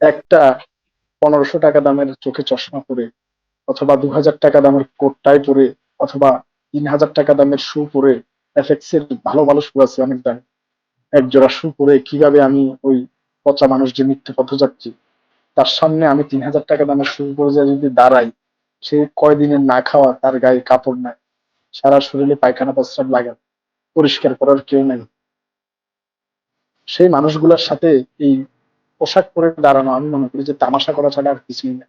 একটা পনেরোশো টাকা দামের চোখে চশমা পরে, অথবা দু হাজার টাকা দামের কোটটাই পরে, অথবা তিন হাজার টাকা দামের শু পরে এফএক্স এর ভালো ভালো শু আছে অনেক দাম। এক জোড়া শু পরে কীভাবে আমি ওই পচা মানুষ যে মিথ্যে পথ যাচ্ছি তার সামনে আমি তিন হাজার টাকা দামের শু পরে যদি দাঁড়াই, সে কয়দিনের না খাওয়া, তার গায়ে কাপড় নাই, সারা শরীরে পায়খানা প্রস্রাব লাগা পরিষ্কার করার কেউ নাই। সেই মানুষগুলোর সাথে এই পোশাক পরে দাঁড়ানো, আমি মনে করি যে তামাশা করা ছাড়া আর কিছুই না।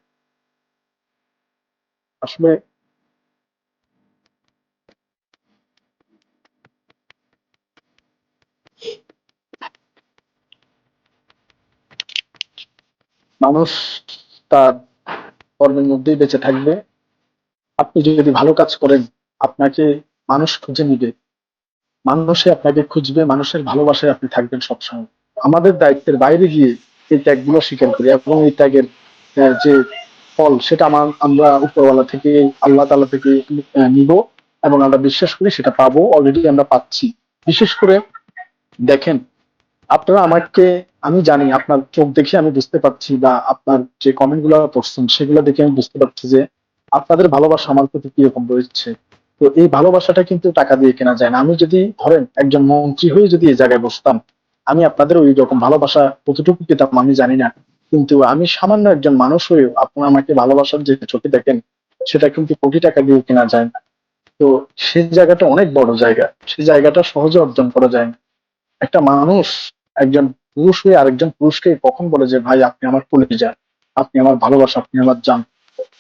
আসলে মানুষ তার কর্মের মধ্যেই বেঁচে থাকবে। আপনি যদি ভালো কাজ করেন, আপনাকে মানুষ খুঁজে নিবে। মানুষে আপনাকে খুঁজবে, মানুষের ভালোবাসায় আপনি থাকবেন সবসময়। আমাদের দায়িত্বের বাইরে গিয়ে এই ত্যাগগুলো স্বীকার করি এবং এই ত্যাগের যে ফল সেটা আমার, আমরা উপরওয়ালা থেকে, আল্লাহ তালা থেকে নিব এবং আমরা বিশ্বাস করি সেটা পাবো অলরেডি আমরা পাচ্ছি। বিশেষ করে দেখেন, আপনারা আমাকে, আমি জানি, আপনার চোখ দেখে আমি বুঝতে পারছি বা আপনার যে কমেন্টগুলো পড়ছেন, সেগুলো দেখে আমি বুঝতে পারছি যে আপনাদের ভালোবাসা আমার প্রতি কীরকম রয়েছে। তো এই ভালোবাসাটা কিন্তু টাকা দিয়ে কেনা যায় না। আমি যদি, ধরেন, একজন মন্ত্রী হয়ে যদি এই জায়গায় বসতাম আমি আপনাদের ওই রকম ভালোবাসা কতটুকু পেতাম আমি জানি না। কিন্তু আমি সামান্য একজন মানুষ হয়েও আপনারা আমাকে ভালোবাসার যে চোখে দেখেন, সেটা কিন্তু কোটি টাকা দিয়ে কেনা যায় না। তো সেই জায়গাটা অনেক বড় জায়গা। সেই জায়গাটা সহজে অর্জন করা যায় না। একটা মানুষ একজন পুরুষ হয়ে আরেকজন পুরুষকে কখন বলে যে, ভাই, আপনি আমার পুলিশ যান, আপনি আমার ভালোবাসা, আপনি আমার যান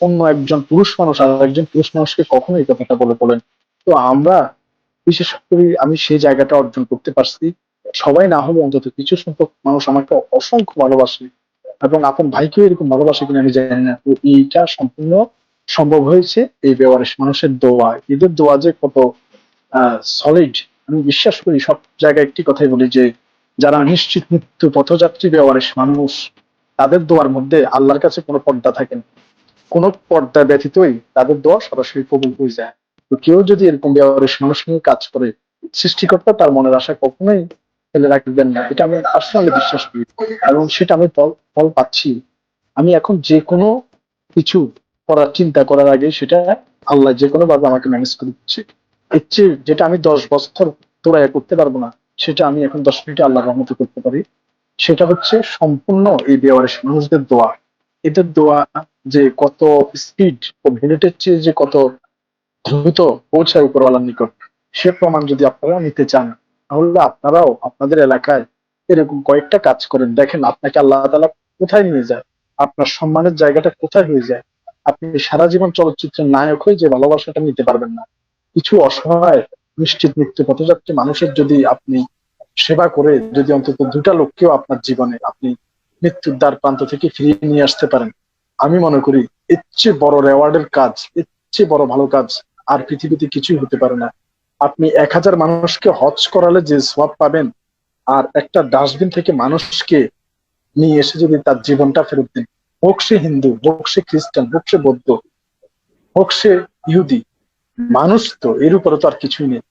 অন্য একজন পুরুষ মানুষ আর একজন পুরুষ মানুষকে কখনো এই কথাটা বলে বলেন। তো আমরা, বিশেষ করে আমি সেই জায়গাটা অর্জন করতে পারছি। সবাই না হলে অন্তত কিছু সংখ্যক মানুষ আমাকে অসংখ্য ভালোবাসে এবং আপন ভাইকেও এরকম ভালোবাসে কিনা আমি জানি না। তো এইটা সম্পূর্ণ সম্ভব হয়েছে এই বেওয়ারিশ মানুষের দোয়া এদের দোয়া যে কত সলিড আমি বিশ্বাস করি সব জায়গায় একটি কথাই বলি যে, যারা নিশ্চিত মৃত্যু পথযাত্রী বেওয়ারিশ মানুষ, তাদের দোয়ার মধ্যে আল্লাহর কাছে কোনো পর্দা থাকে না। কোনো পর্দা ব্যতীতই তাদের দোয়া সরাসরি কবুল হয়ে যায়। তো কেউ যদি এরকম বেওয়ারিশ মানুষ নিয়ে কাজ করে, সৃষ্টিকর্তা তার মনের আশা কখনোই ফেলে রাখবেন না। এটা আমি পার্সোনালি বিশ্বাস করি। এবং সেটা আমি ফল ফল পাচ্ছি। আমি এখন যে কোনো কিছু করার চিন্তা করার আগে সেটা আল্লাহ যে কোনো ভাবে আমাকে ম্যানেজ করে দিচ্ছে। এর চেয়ে যেটা আমি দশ বছর তোড়ায় করতে পারব না, সেটা আমি এখন দশ মিনিটে আল্লাহ রহমতে করতে পারি। সেটা হচ্ছে সম্পূর্ণ এই বেওয়ারিশ মানুষদের দোয়া। এদের দোয়া যে কত স্পিড ও মিনিটের চেয়ে যে কত দ্রুত পৌঁছায় উপরওয়ালার নিকট, সে প্রমাণ যদি আপনারা নিতে চান। তাহলে আপনারাও আপনাদের এলাকায় এরকম কয়েকটা কাজ করেন। দেখেন, আপনাকে আল্লাহ তালা কোথায় নিয়ে যায়? আপনার সম্মানের জায়গাটা কোথায় হয়ে যায়? আপনি সারা জীবন চলচ্চিত্রের নায়ক হয়ে যে ভালোবাসাটা নিতে পারবেন না। কিছু অসহায়, নিশ্চিত মৃত্যু পথযাত্রী মানুষের যদি আপনি সেবা করে যদি অন্তত দুটা লোককেও আপনার জীবনে আপনি মৃত্যুর দ্বার প্রান্ত থেকে ফিরিয়ে নিয়ে আসতে পারেন, আমি মনে করি এর চেয়ে বড় রেওয়ার্ডের কাজ, এর চেয়ে বড় ভালো কাজ আর পৃথিবীতে কিছুই হতে পারে না। আপনি এক হাজার মানুষকে হজ করালে যে সব পাবেন আর একটা ডাস্টবিন থেকে মানুষকে নিয়ে এসে যদি তার জীবনটা ফেরত দেন হোক সে হিন্দু হোক সে খ্রিস্টান হোক সে বৌদ্ধ হোক সে ইহুদি মানুষ তো এর উপরে তো আর কিছুই নেই।